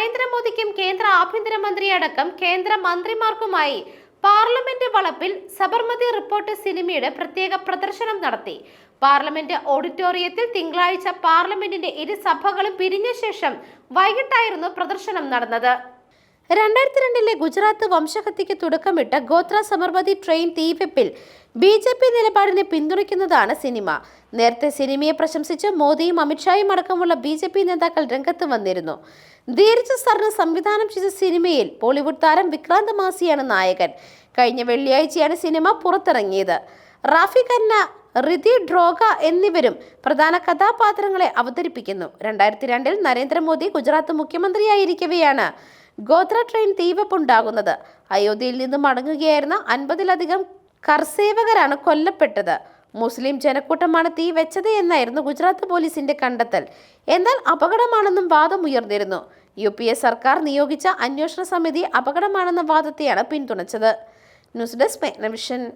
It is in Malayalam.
നരേന്ദ്രമോദിക്കും കേന്ദ്ര ആഭ്യന്തരമന്ത്രിയടക്കം കേന്ദ്ര മന്ത്രിമാർക്കുമായി പാർലമെന്റ് വളപ്പിൽ സബർമതി റിപ്പോർട്ട് സിനിമയുടെ പ്രത്യേക പ്രദർശനം നടത്തി. പാർലമെന്റ് ഓഡിറ്റോറിയത്തിൽ തിങ്കളാഴ്ച പാർലമെന്റിന്റെ ഇരു സഭകളും പിരിഞ്ഞ ശേഷം വൈകിട്ടായിരുന്നു പ്രദർശനം നടന്നത്. രണ്ടായിരത്തി രണ്ടിലെ ഗുജറാത്ത് വംശഹത്യയ്ക്ക് തുടക്കമിട്ട ഗോത്ര സമർമതി ട്രെയിൻ തീവെപ്പിൽ ബി ജെ പി നിലപാടിനെ പിന്തുണയ്ക്കുന്നതാണ് സിനിമ. നേരത്തെ സിനിമയെ പ്രശംസിച്ച് മോദിയും അമിത്ഷായും അടക്കമുള്ള ബി ജെ പി നേതാക്കൾ രംഗത്ത് വന്നിരുന്നു. ധീരജ് സർന് സംവിധാനം ചെയ്ത സിനിമയിൽ ബോളിവുഡ് താരം വിക്രാന്ത് മാസിയാണ് നായകൻ. കഴിഞ്ഞ വെള്ളിയാഴ്ചയാണ് സിനിമ പുറത്തിറങ്ങിയത്. റാഫി ഖന്ന റിതി ഡ്രോഗ എന്നിവരും പ്രധാന കഥാപാത്രങ്ങളെ അവതരിപ്പിക്കുന്നു. രണ്ടായിരത്തി രണ്ടിൽ നരേന്ദ്രമോദി ഗുജറാത്ത് മുഖ്യമന്ത്രിയായിരിക്കവെയാണ് ഗോത്ര ട്രെയിൻ തീവപ്പുണ്ടാകുന്നത്. അയോധ്യയിൽ നിന്ന് മടങ്ങുകയായിരുന്ന അൻപതിലധികം കർസേവകരാണ് കൊല്ലപ്പെട്ടത്. മുസ്ലിം ജനക്കൂട്ടമാണ് തീ വെച്ചത് എന്നായിരുന്നു ഗുജറാത്ത് പോലീസിന്റെ കണ്ടെത്തൽ. എന്നാൽ അപകടമാണെന്നും വാദമുയർന്നിരുന്നു യു പി എ സർക്കാർ നിയോഗിച്ച അന്വേഷണ സമിതി അപകടമാണെന്ന വാദത്തെയാണ് പിന്തുണച്ചത്. News desk മെഗ്നവിഷൻ.